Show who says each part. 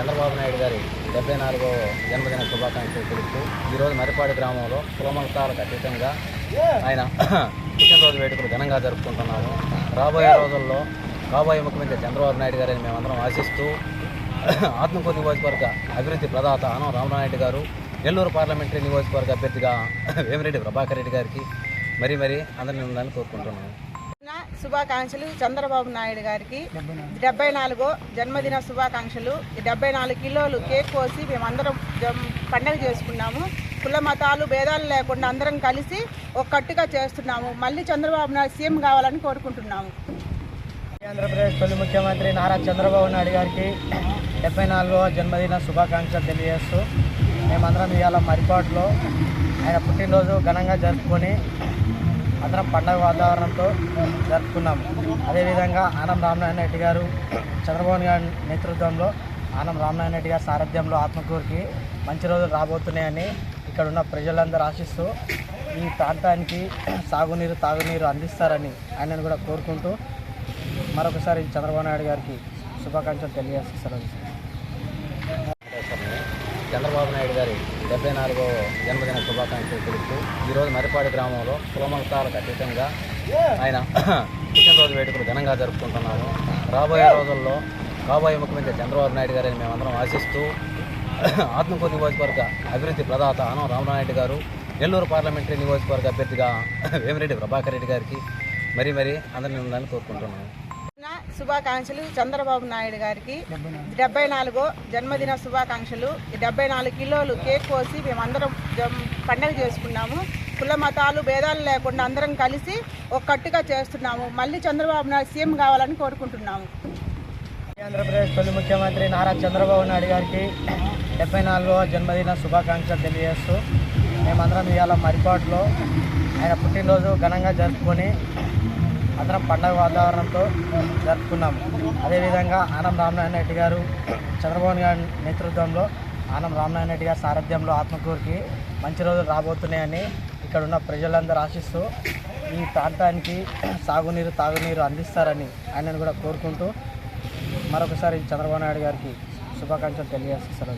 Speaker 1: చంద్రబాబు నాయుడు గారి డెబ్బై నాలుగో జన్మదిన శుభాకాంక్షలు తెలుపుతూ ఈరోజు మరిపాడు గ్రామంలో కులమతాలకు అతీతంగా ఆయన పుట్టినరోజు వేడుకలు ఘనంగా జరుపుకుంటున్నాము. రాబోయే రోజుల్లో కాబోయే ముఖ్యమంత్రి చంద్రబాబు నాయుడు గారిని మేమందరం ఆశిస్తూ ఆత్మకూరు నియోజకవర్గ అభివృద్ధి ప్రదాత ఆనం రామనాయుడు గారు నెల్లూరు పార్లమెంటరీ నియోజకవర్గ అభ్యర్థిగా వేమిరెడ్డి ప్రభాకర్ రెడ్డి గారికి మరీ మరీ అందరినీ ఉండాలని కోరుకుంటున్నాను
Speaker 2: శుభాకాంక్షలు చంద్రబాబు నాయుడు గారికి. డెబ్బై నాలుగో జన్మదిన శుభాకాంక్షలు. ఈ డెబ్బై నాలుగు కిలోలు కేక్ కోసి మేమందరం జం- పండగ చేసుకున్నాము. కుల మతాలు భేదాలు లేకుండా అందరం కలిసి ఒక్కట్టుగా చేస్తున్నాము. మళ్ళీ చంద్రబాబు నాయుడు సీఎం కావాలని కోరుకుంటున్నాము.
Speaker 3: ఆంధ్రప్రదేశ్ తొలి ముఖ్యమంత్రి నారా చంద్రబాబు నాయుడు గారికి డెబ్బై నాలుగవ జన్మదిన శుభాకాంక్షలు తెలియజేస్తూ మేమందరం ఇవాళ మరిపాటులో ఆయన పుట్టినరోజు ఘనంగా జరుపుకొని అందరం పండగ వాతావరణంతో జరుపుకున్నాము. అదేవిధంగా ఆనం రామనారాయణ రెడ్డి గారు చంద్రబాబు గారి నేతృత్వంలో ఆనం రామనారాయణ రెడ్డి గారి సారథ్యంలో ఆత్మకూరుకి మంచి రోజులు రాబోతున్నాయని ఇక్కడ ఉన్న ప్రజలందరూ ఆశిస్తూ ఈ ప్రాంతానికి సాగునీరు తాగునీరు అందిస్తారని ఆయనను కూడా కోరుకుంటూ మరొకసారి చంద్రబాబు నాయుడు గారికి శుభాకాంక్షలు తెలియజేస్తారు
Speaker 1: చంద్రబాబు నాయుడు గారి డెబ్బై నాలుగో జన్మదిన శుభాకాంక్షలు తెలుపుతూ ఈరోజు మరిపాడు గ్రామంలో కులమతాలకు అతీతంగా ఆయన పుట్టినరోజు వేడుకలు ఘనంగా జరుపుకుంటున్నాము. రాబోయే రోజుల్లో కాబోయే ముఖ్యమంత్రి చంద్రబాబు నాయుడు గారిని మేమందరం ఆశిస్తూ ఆత్మకూరు నియోజకవర్గ అభివృద్ధి ప్రదాత ఆనం రామనాయుడు గారు నెల్లూరు పార్లమెంటరీ నియోజకవర్గ అభ్యర్థిగా వేమిరెడ్డి ప్రభాకర్ రెడ్డి గారికి మరీ మరీ అందరినీ ఉండాలని కోరుకుంటున్నాను
Speaker 2: శుభాకాంక్షలు చంద్రబాబు నాయుడు గారికి. డెబ్బై నాలుగో జన్మదిన శుభాకాంక్షలు. ఈ డెబ్బై నాలుగు కిలోలు కేక్ కోసి మేమందరం పండగ చేసుకున్నాము. కుల మతాలు భేదాలు లేకుండా అందరం కలిసి ఒక్కట్టుగా చేస్తున్నాము. మళ్ళీ చంద్రబాబు నాయుడు సీఎం కావాలని కోరుకుంటున్నాము.
Speaker 3: ఆంధ్రప్రదేశ్ తొలి ముఖ్యమంత్రి నారా చంద్రబాబు నాయుడు గారికి డెబ్బై నాలుగవ జన్మదిన శుభాకాంక్షలు తెలియజేస్తూ మేమందరం ఇవాళ మరిపాటులో ఆయన పుట్టినరోజు ఘనంగా జరుపుకొని అందరం పండగ వాతావరణంతో జరుపుకున్నాము. అదేవిధంగా ఆనం రామనారాయణ రెడ్డి గారు చంద్రబాబు గారి నేతృత్వంలో ఆనం రామనారాయణ రెడ్డి గారి సారథ్యంలో ఆత్మకూరుకి మంచి రోజులు రాబోతున్నాయని ఇక్కడ ఉన్న ప్రజలందరూ ఆశిస్తూ ఈ ప్రాంతానికి సాగునీరు తాగునీరు అందిస్తారని ఆయనను కూడా కోరుకుంటూ మరొకసారి చంద్రబాబు నాయుడు గారికి శుభాకాంక్షలు తెలియజేస్తారు